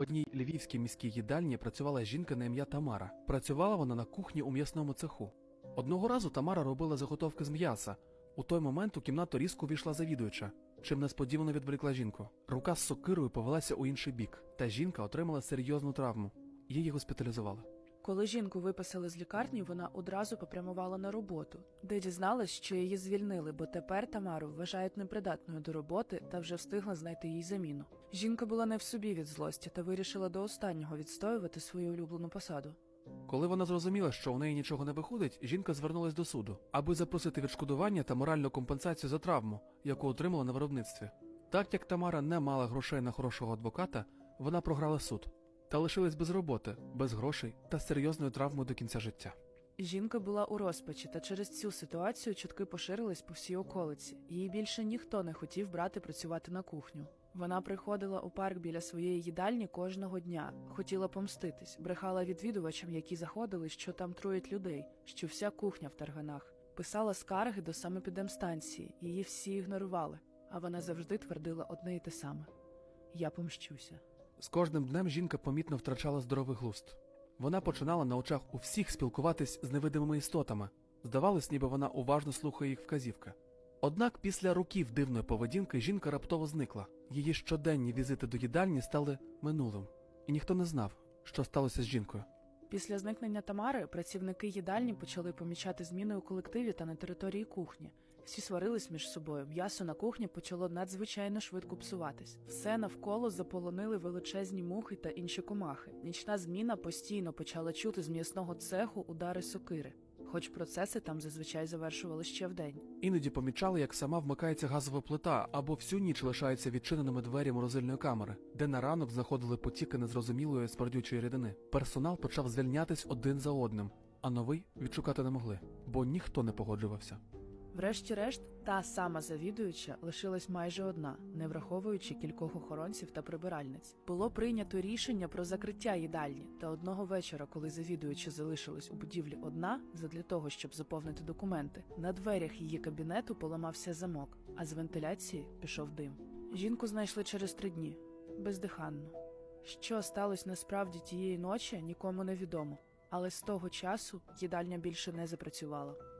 Одній львівській міській їдальні працювала жінка на ім'я Тамара. Працювала вона на кухні у м'ясному цеху. Одного разу Тамара робила заготовки з м'яса. У той момент у кімнату різко війшла завідувача, чим несподівано відволікла жінку. Рука з сокирою повелася у інший бік, та жінка отримала серйозну травму. Її госпіталізували. Коли жінку виписали з лікарні, вона одразу попрямувала на роботу, де дізналась, що її звільнили, бо тепер Тамару вважають непридатною до роботи та вже встигла знайти їй заміну. Жінка була не в собі від злості та вирішила до останнього відстоювати свою улюблену посаду. Коли вона зрозуміла, що у неї нічого не виходить, жінка звернулась до суду, аби запросити відшкодування та моральну компенсацію за травму, яку отримала на виробництві. Так як Тамара не мала грошей на хорошого адвоката, вона програла суд та лишилась без роботи, без грошей та з серйозною травмою до кінця життя. Жінка була у розпачі, та через цю ситуацію чутки поширились по всій околиці. Її більше ніхто не хотів брати працювати на кухню. Вона приходила у парк біля своєї їдальні кожного дня, хотіла помститись, брехала відвідувачам, які заходили, що там труять людей, що вся кухня в тарганах. Писала скарги до самопідемстанції, її всі ігнорували, а вона завжди твердила одне й те саме: Я помщуся. З кожним днем жінка помітно втрачала здоровий глузд. Вона починала на очах у всіх спілкуватись з невидимими істотами. Здавалось, ніби вона уважно слухає їх вказівки. Однак після років дивної поведінки жінка раптово зникла. Її щоденні візити до їдальні стали минулим, і ніхто не знав, що сталося з жінкою. Після зникнення Тамари працівники їдальні почали помічати зміни у колективі та на території кухні. Всі сварились між собою. М'ясо на кухні почало надзвичайно швидко псуватись. Все навколо заполонили величезні мухи та інші комахи. Нічна зміна постійно почала чути з м'ясного цеху удари сокири, хоч процеси там зазвичай завершували ще вдень. Іноді помічали, як сама вмикається газова плита або всю ніч лишаються відчиненими двері морозильної камери, де на ранок заходили потіки незрозумілої смердючої рідини. Персонал почав звільнятись один за одним, а новий відшукати не могли, бо ніхто не погоджувався. Врешті-решт, та сама завідуюча лишилась майже одна, не враховуючи кількох охоронців та прибиральниць. Було прийнято рішення про закриття їдальні, та одного вечора, коли завідуюча залишилась у будівлі одна, задля того, щоб заповнити документи, на дверях її кабінету поламався замок, а з вентиляції пішов дим. Жінку знайшли через три дні, бездиханну. Що сталося насправді тієї ночі, нікому не відомо, але з того часу їдальня більше не запрацювала.